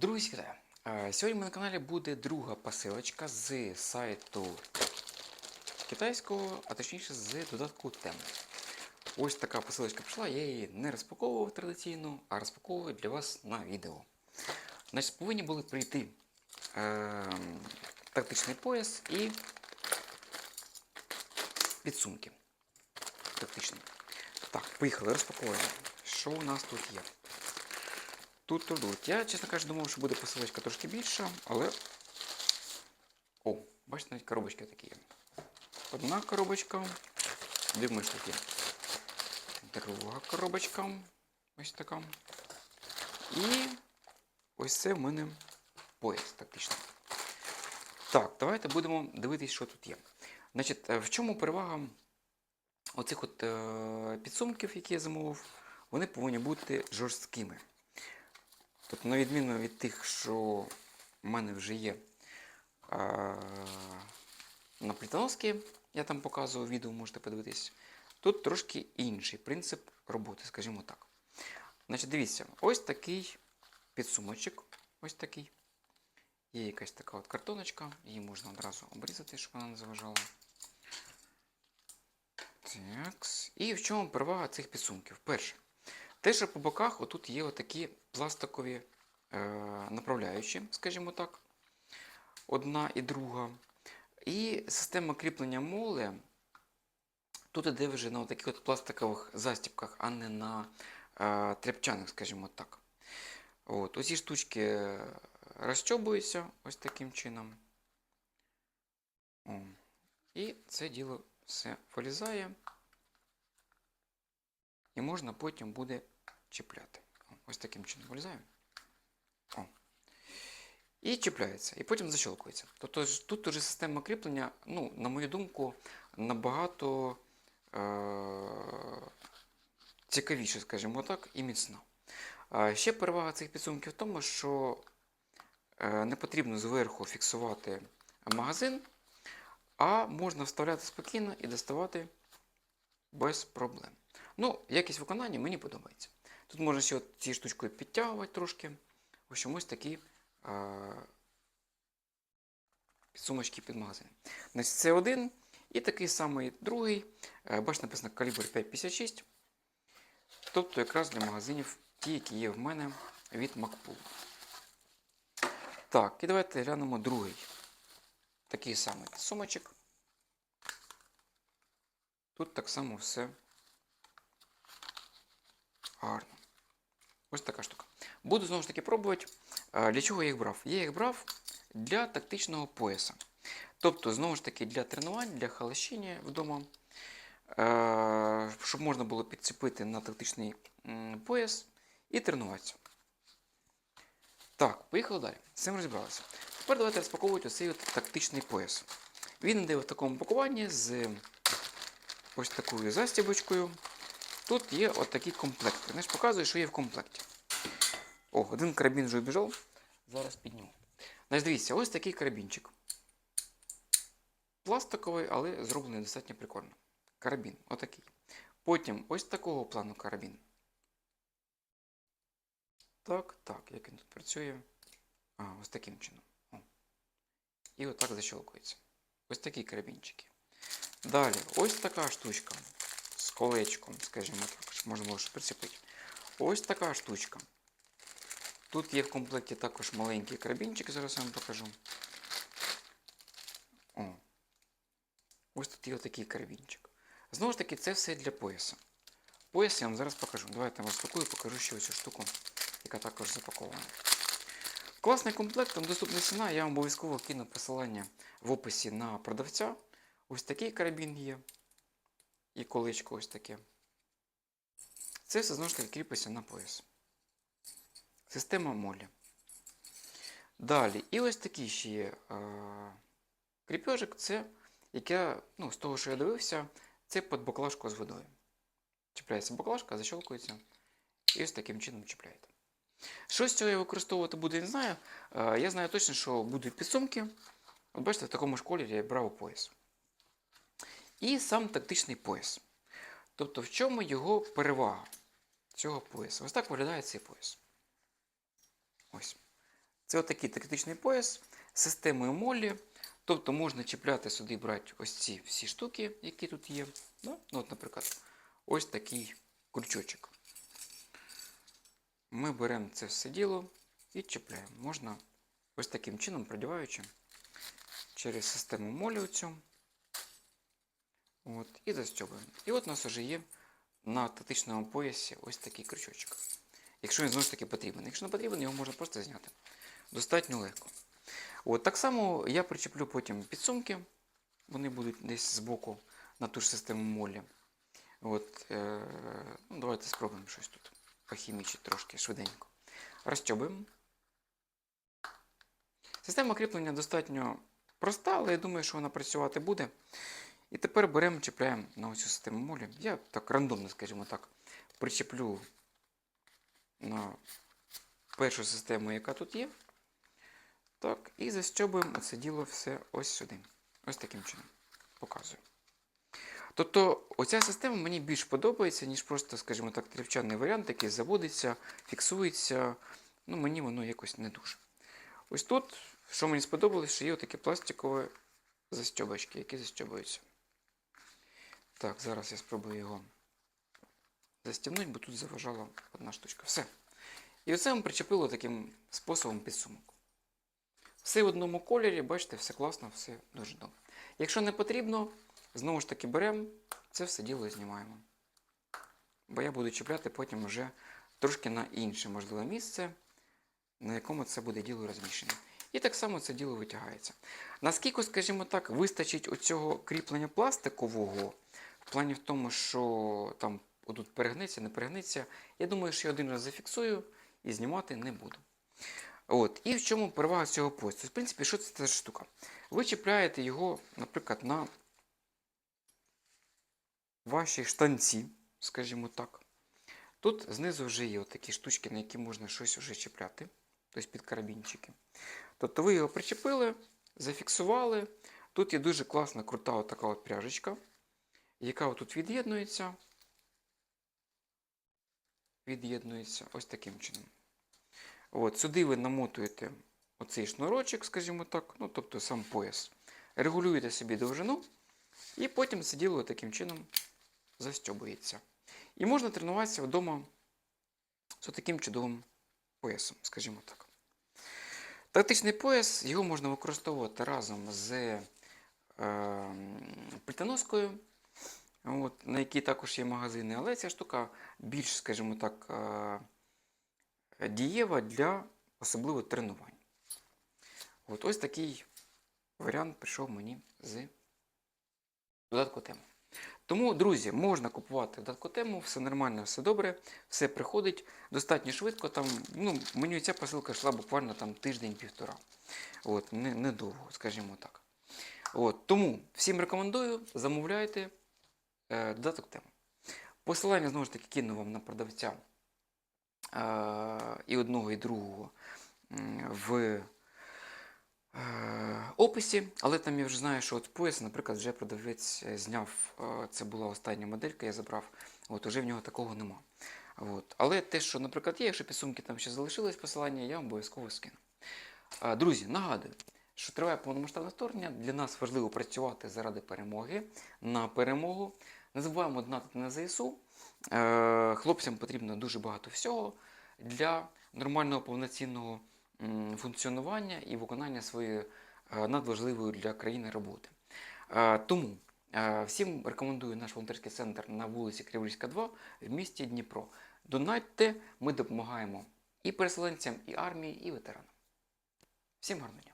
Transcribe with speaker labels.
Speaker 1: Друзі, вітаю! Е, Сьогодні на каналі буде друга посилочка з сайту китайського, а точніше з додатку тем. Ось така посилочка прийшла, я її не розпаковував традиційно, а розпаковую для вас на відео. Значить, повинні були прийти е, тактичний пояс і підсумки. Тактичні. Так, поїхали, розпаковуємо. Що у нас тут є? Тут тут. Я, чесно кажучи, думав, що буде посилочка трошки більша, але. О, бачите, навіть коробочки такі є. Одна коробочка. Дві штуки. Друга коробочка. Ось така. І ось це в мене пояс тактичний. Так, давайте будемо дивитися, що тут є. Значить, е, в чому перевага оцих от е, підсумків, які я замовив, вони повинні бути жорсткими. Тобто, на відміну від тих, що в мене вже є а, на плітоноски, я там показував відео, можете подивитись. Тут трошки інший принцип роботи, скажімо так. Значить, дивіться, ось такий підсумочок. Ось такий. Є якась така от картоночка, її можна одразу обрізати, щоб вона не заважала. Так. І в чому перевага цих підсумків? Перше. Те, що по боках отут є отакі пластикові е, направляючі, скажімо так, одна і друга. І система кріплення моли тут іде вже на таких от пластикових застібках, а не на е, тряпчаних, скажімо так. От, Оці штучки розчобуються ось таким чином. О. І це діло все вилізає. І можна потім буде чіпляти. Ось таким чином вилізає. О. І чіпляється. І потім защелкується. Тобто тут уже система кріплення, ну, на мою думку, набагато е- цікавіше, скажімо так, і міцна. Е, ще перевага цих підсумків в тому, що е, не потрібно зверху фіксувати магазин, а можна вставляти спокійно і доставати без проблем. Ну, якість виконання мені подобається. Тут можна ще цією штучкою підтягувати трошки. В общем, ось такі е, підсумочки під магазин. Значить, це один. І такий самий другий. Е, бачите, написано калібр 556. Тобто якраз для магазинів ті, які є в мене від MacPool. Так, і давайте глянемо другий. Такий самий сумочок. Тут так само все гарно. Ось така штука. Буду знову ж таки пробувати. Для чого я їх брав? Я їх брав для тактичного пояса. Тобто, знову ж таки, для тренувань, для халащення вдома, щоб можна було підцепити на тактичний пояс і тренуватися. Так, поїхали далі. З цим розібралися. Тепер давайте розпаковувати оцей от тактичний пояс. Він йде в такому пакуванні з ось такою застібочкою. Тут є отакі комплекти. Знаєш, показую, що є в комплекті. О, один карабін вже обіжав. Зараз підніму. Значить, дивіться, ось такий карабінчик. Пластиковий, але зроблений достатньо прикольно. Карабін, отакий. Потім ось такого плану карабін. Так, так, як він тут працює. А, ось таким чином. О. І отак защелкується. Ось такі карабінчики. Далі, ось така штучка колечком, скажімо так, можна було щось прицепити. Ось така штучка. Тут є в комплекті також маленький карабінчик, зараз я вам покажу. О. Ось тут є отакий карабінчик. Знову ж таки, це все для пояса. Пояс я вам зараз покажу. Давайте я розпакую і покажу ще ось штуку, яка також запакована. Класний комплект, там доступна ціна. Я вам обов'язково кину посилання в описі на продавця. Ось такий карабін є. І колечко ось таке. Це все знову ж таки кріпиться на пояс. Система молі. Далі. І ось такий ще є е, кріпежик. Це, яке, ну, з того, що я дивився, це під баклажку з водою. Чіпляється баклажка, защелкується. І ось таким чином чіпляєте. Що з цього я використовувати буду, я не знаю. Е, я знаю точно, що будуть підсумки. От бачите, в такому ж кольорі я брав пояс. І сам тактичний пояс. Тобто, в чому його перевага цього поясу? Ось так виглядає цей пояс. Ось. Це отакий тактичний пояс системою молі. Тобто можна чіпляти сюди, і брати ось ці всі штуки, які тут є. Да? Ну, от, наприклад, ось такий крючочок. Ми беремо це все діло і чіпляємо. Можна ось таким чином, продіваючи через систему молі оцю. От, і застьобуємо. І от у нас вже є на тактичному поясі ось такий крючочок. Якщо він знову ж таки потрібен. Якщо не потрібен, його можна просто зняти. Достатньо легко. От, так само я причеплю потім підсумки. Вони будуть десь збоку на ту ж систему молі. От, е, ну, давайте спробуємо щось тут похімічити трошки швиденько. Розтьобуємо. Система кріплення достатньо проста, але я думаю, що вона працювати буде. І тепер беремо, чіпляємо на оцю систему молі. Я так рандомно, скажімо так, причеплю на першу систему, яка тут є. Так, і застьобуємо це діло все ось сюди. Ось таким чином. Показую. Тобто, оця система мені більш подобається, ніж просто, скажімо так, трівчаний варіант, який заводиться, фіксується. Ну, мені воно якось не дуже. Ось тут, що мені сподобалось, що є такі пластикові застьобочки, які застьобуються. Так, зараз я спробую його застібнути, бо тут заважала одна штучка. Все. І оце ми причепило таким способом підсумок. Все в одному кольорі, бачите, все класно, все дуже добре. Якщо не потрібно, знову ж таки беремо це все діло і знімаємо. Бо я буду чіпляти потім вже трошки на інше можливе місце, на якому це буде діло розміщене. І так само це діло витягається. Наскільки, скажімо так, вистачить оцього кріплення пластикового, в плані в тому, що там отут перегнеться, не перегнеться, я думаю, що я один раз зафіксую і знімати не буду. От. І в чому перевага цього посту? В принципі, що це за штука? Ви чіпляєте його, наприклад, на ваші штанці, скажімо так. Тут знизу вже є такі штучки, на які можна щось вже чіпляти, тобто під карабінчики. Тобто ви його причепили, зафіксували. Тут є дуже класна, крута от така от пряжечка, яка тут від'єднується. Від'єднується ось таким чином. От, сюди ви намотуєте оцей шнурочок, скажімо так, ну, тобто сам пояс. Регулюєте собі довжину, і потім це діло таким чином застьобується. І можна тренуватися вдома з таким чудовим поясом, скажімо так. Тактичний пояс його можна використовувати разом з е, плитоноскою, от, на якій також є магазини, але ця штука більш, скажімо так, е, дієва для особливо тренувань. От ось такий варіант прийшов мені з додатку тему. Тому, друзі, можна купувати додатку тему, все нормально, все добре, все приходить достатньо швидко. Там, ну, мені ця посилка йшла буквально там тиждень-півтора. От, не, недовго, скажімо так. От, тому всім рекомендую, замовляйте додаток тему. Посилання знову ж таки кину вам на продавця і одного, і другого в е, описі, але там я вже знаю, що от пояс, наприклад, вже продавець е, зняв. е, Це була остання моделька, я забрав. От уже в нього такого нема. От. Але те, що, наприклад, є, якщо підсумки там ще залишились посилання, я вам обов'язково скину. Е, Друзі, нагадую, що триває повномасштабне вторгнення. Для нас важливо працювати заради перемоги на перемогу. Не забуваємо донатити на ЗСУ. Е, Хлопцям потрібно дуже багато всього для нормального повноцінного функціонування і виконання своєї е, надважливої для країни роботи. Е, Тому всім рекомендую наш волонтерський центр на вулиці Криворізька, 2 в місті Дніпро. Донатьте, ми допомагаємо і переселенцям, і армії, і ветеранам. Всім гарного дня!